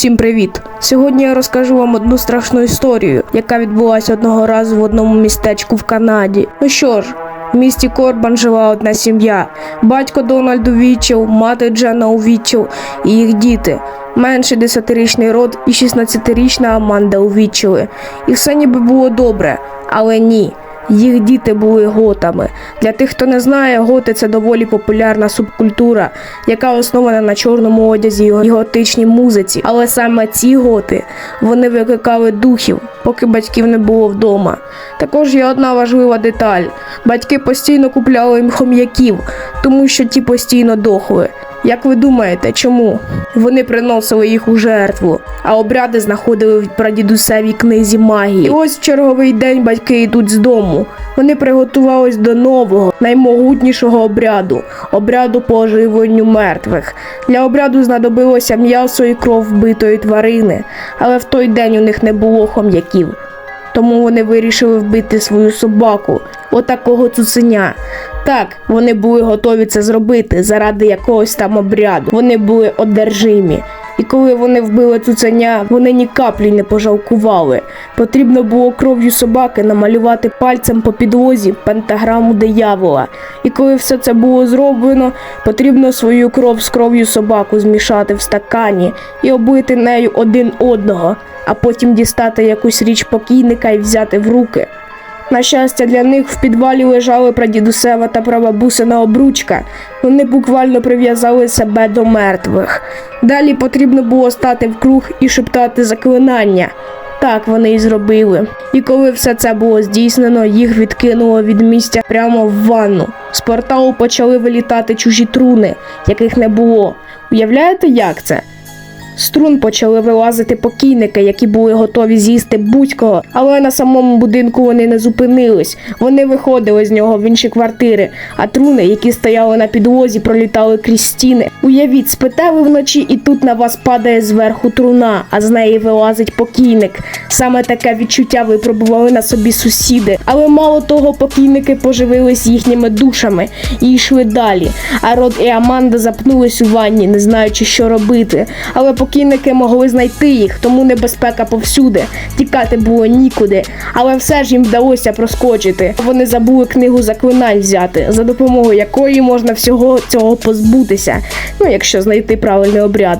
Всім привіт! Сьогодні я розкажу вам одну страшну історію, яка відбулася одного разу в одному містечку в Канаді. Ну що ж, в місті Корбан жила одна сім'я: батько Дональд Увічів, мати Джена Увічів і їх діти. Менший 10-річний род і 16-річна Аманда Увічили. І все ніби було добре, але ні. Їх діти були готами. Для тих, хто не знає, готи це доволі популярна субкультура, яка основана на чорному одязі і готичній музиці. Але саме ці готи вони викликали духів, поки батьків не було вдома. Також є одна важлива деталь: батьки постійно купляли їм хом'яків, тому що ті постійно дохли. Як ви думаєте, чому? Вони приносили їх у жертву, а обряди знаходили в прадідусевій книзі магії. І ось в черговий день батьки йдуть з дому. Вони приготувались до нового, наймогутнішого обряду обряду по оживленню мертвих. Для обряду знадобилося м'ясо і кров вбитої тварини, але в той день у них не було хом'яків. Тому вони вирішили вбити свою собаку, отакого цуценя. Так, вони були готові це зробити заради якогось там обряду. Вони були одержимі. І коли вони вбили цуценя, вони ні каплі не пожалкували. Потрібно було кров'ю собаки намалювати пальцем по підлозі пентаграму диявола. І коли все це було зроблено, потрібно свою кров з кров'ю собаку змішати в стакані і облити нею один одного, а потім дістати якусь річ покійника і взяти в руки. На щастя, для них в підвалі лежали прадідусева та прабабусина обручка. Вони буквально прив'язали себе до мертвих. Далі потрібно було стати в круг і шептати заклинання. Так вони і зробили. І коли все це було здійснено, їх відкинуло від місця прямо в ванну. З порталу почали вилітати чужі труни, яких не було. Уявляєте, як це? Струн почали вилазити покійники, які були готові з'їсти будь-кого, але на самому будинку вони не зупинились. Вони виходили з нього в інші квартири, а труни, які стояли на підлозі, пролітали крізь стіни. Уявіть, спите ви вночі, і тут на вас падає зверху труна, а з неї вилазить покійник. Саме таке відчуття випробували на собі сусіди. Але мало того, покійники поживились їхніми душами і йшли далі. А Род і Аманда запнулись у ванні, не знаючи, що робити. Але покійники могли знайти їх, тому небезпека повсюди. Тікати було нікуди. Але все ж їм вдалося проскочити. Вони забули книгу заклинань взяти, за допомогою якої можна всього цього позбутися. Ну, якщо знайти правильний обряд.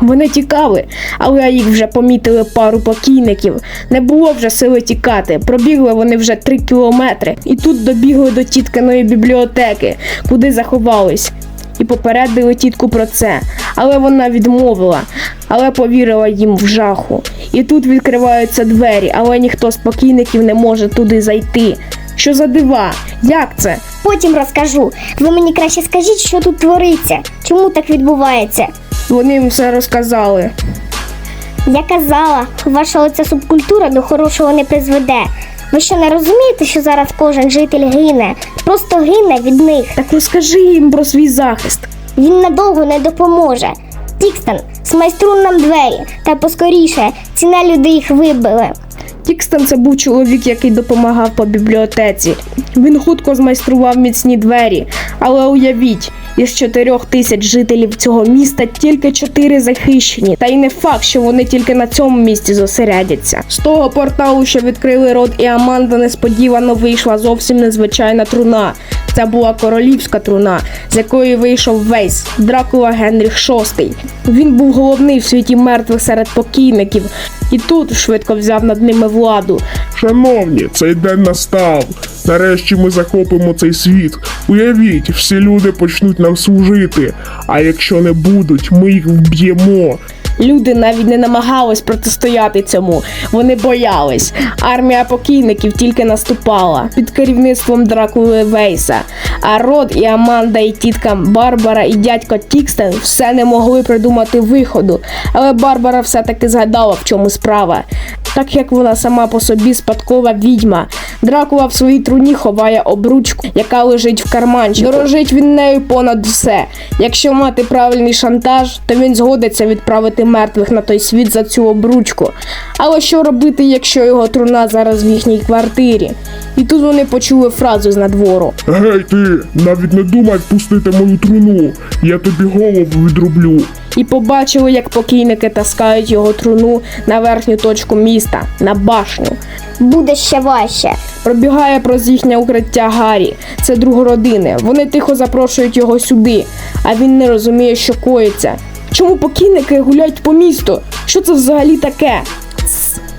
Вони тікали, але їх вже помітили пару покійників. Не було вже сили тікати. Пробігли вони вже три кілометри, і тут добігли до тіткиної бібліотеки, куди заховались. І попередили тітку про це, але вона відмовила, але повірила їм в жаху. І тут відкриваються двері, але ніхто з покійників не може туди зайти. Що за дива? Як це? Потім розкажу. Ви мені краще скажіть, що тут твориться, чому так відбувається. Вони їм все розказали. Я казала, ваша оця субкультура до хорошого не призведе. Ви що не розумієте, що зараз кожен житель гине? Просто гине від них. Так розкажи їм про свій захист. Він надовго не допоможе. Тікстон, смайструн нам двері, та поскоріше, ціна люди їх вибили. Тікстон це був чоловік, який допомагав по бібліотеці. Він хутко змайстрував міцні двері. Але уявіть, із чотирьох тисяч жителів цього міста тільки чотири захищені. Та й не факт, що вони тільки на цьому місці зосередяться. З того порталу, що відкрили рот і Аманда, несподівано вийшла зовсім незвичайна труна. Це була королівська труна, з якої вийшов Вейс, Дракула Генріх VI. Він був головний в світі мертвих серед покійників, і тут швидко взяв над ними владу. Шановні, цей день настав. Нарешті ми захопимо цей світ. Уявіть, всі люди почнуть нам служити. А якщо не будуть, ми їх вб'ємо. Люди навіть не намагались протистояти цьому. Вони боялись. Армія покійників тільки наступала під керівництвом Дракули Вейса. А Род і Аманда, і тітка Барбара, і дядько Тікстен все не могли придумати виходу. Але Барбара все-таки згадала, в чому справа. Так як вона сама по собі спадкова відьма. Дракула в своїй труні ховає обручку, яка лежить в карманчику. Дорожить він нею понад все. Якщо мати правильний шантаж, то він згодиться відправити мертвих на той світ за цю обручку. Але що робити, якщо його труна зараз в їхній квартирі? І тут вони почули фразу з надвору. Гей ти, навіть не думай впустити мою труну. Я тобі голову відрублю. І побачили, як покійники таскають його труну на верхню точку міста, на башню. Буде ще важче. Пробігає проз їхнє укриття Гаррі. Це друг родини. Вони тихо запрошують його сюди, а він не розуміє, що коїться. Чому покійники гуляють по місту? Що це взагалі таке?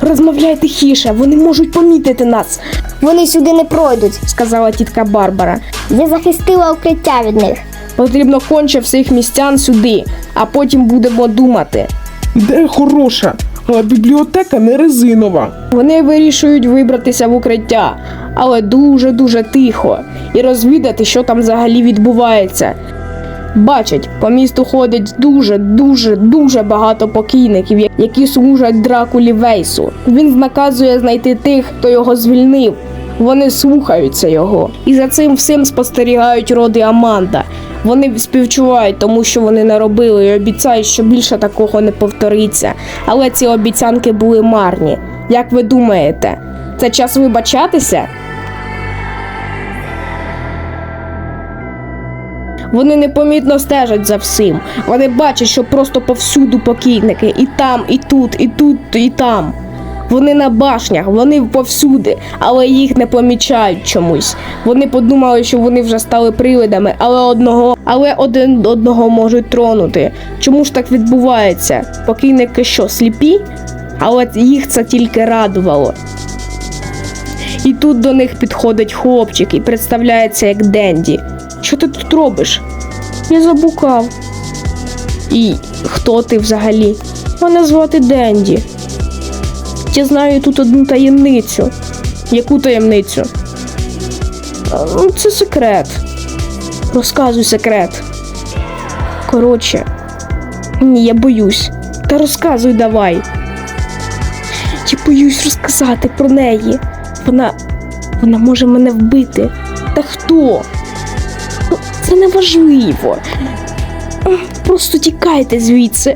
Розмовляй тихіше, вони можуть помітити нас, Вони сюди не пройдуть. сказала тітка Барбара. Я захистила укриття від них. Потрібно конче всіх містян сюди, а потім будемо думати. Ідея хороша, але бібліотека не резинова. Вони вирішують вибратися в укриття, але дуже-дуже тихо, і розвідати, що там взагалі відбувається. Бачать, по місту ходить дуже, дуже, дуже багато покійників, які служать Дракулі Вейсу. Він наказує знайти тих, хто його звільнив. Вони слухаються його. І за цим всім спостерігають роди Аманда. Вони співчувають тому, що вони наробили, і обіцяють, що більше такого не повториться. Але ці обіцянки були марні. Як ви думаєте, це час вибачатися? Вони непомітно стежать за всім. Вони бачать, що просто повсюду покійники, і там, і тут, і тут, і там. Вони на башнях, вони повсюди, але їх не помічають чомусь. Вони подумали, що вони вже стали привидами, але одного, але один одного можуть тронути. Чому ж так відбувається? Покійники що, сліпі? Але їх це тільки радувало. І тут до них підходить хлопчик і представляється як Денді. Що ти тут робиш? Я заблукав. І хто ти взагалі? Мене звати Денді. Я знаю тут одну таємницю. Яку таємницю? Ну, Це секрет. Розказуй секрет. Коротше. Ні, я боюсь. Та розказуй давай. Я боюсь розказати про неї. Вона. Вона може мене вбити. Та хто? Ну, Це не важливо. Просто тікайте звідси.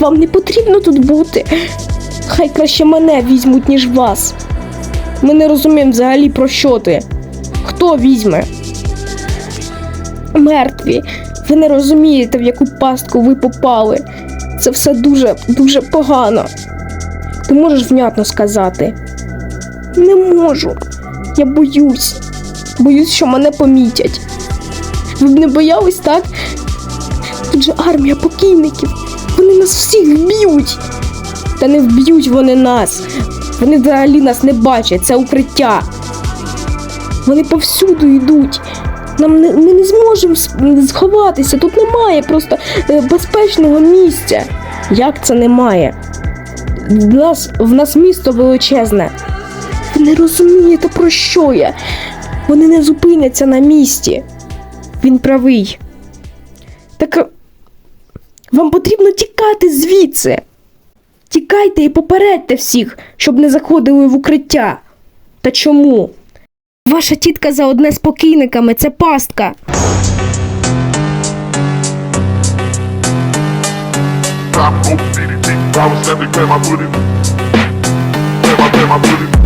Вам не потрібно тут бути. Хай краще мене візьмуть, ніж вас. Ми не розуміємо взагалі про що ти. Хто візьме? Мертві. Ви не розумієте, в яку пастку ви попали. Це все дуже, дуже погано. Ти можеш внятно сказати? Не можу. Я боюсь. Боюсь, що мене помітять. Ви б не боялись, так? Тут же армія покійників. Вони нас всіх вб'ють. Та не вб'ють вони нас. Вони взагалі нас не бачать, це укриття. Вони повсюду йдуть. Нам не, ми не зможемо сховатися. Тут немає просто е, безпечного місця. Як це немає? В нас, в нас місто величезне. Ви не розумієте, про що я. Вони не зупиняться на місці. Він правий. Так е, вам потрібно тікати звідси. Тікайте і попередьте всіх, щоб не заходили в укриття. Та чому? Ваша тітка за одне з покійниками це пастка. I was stepping, clear my booty. Clear my, clear my booty.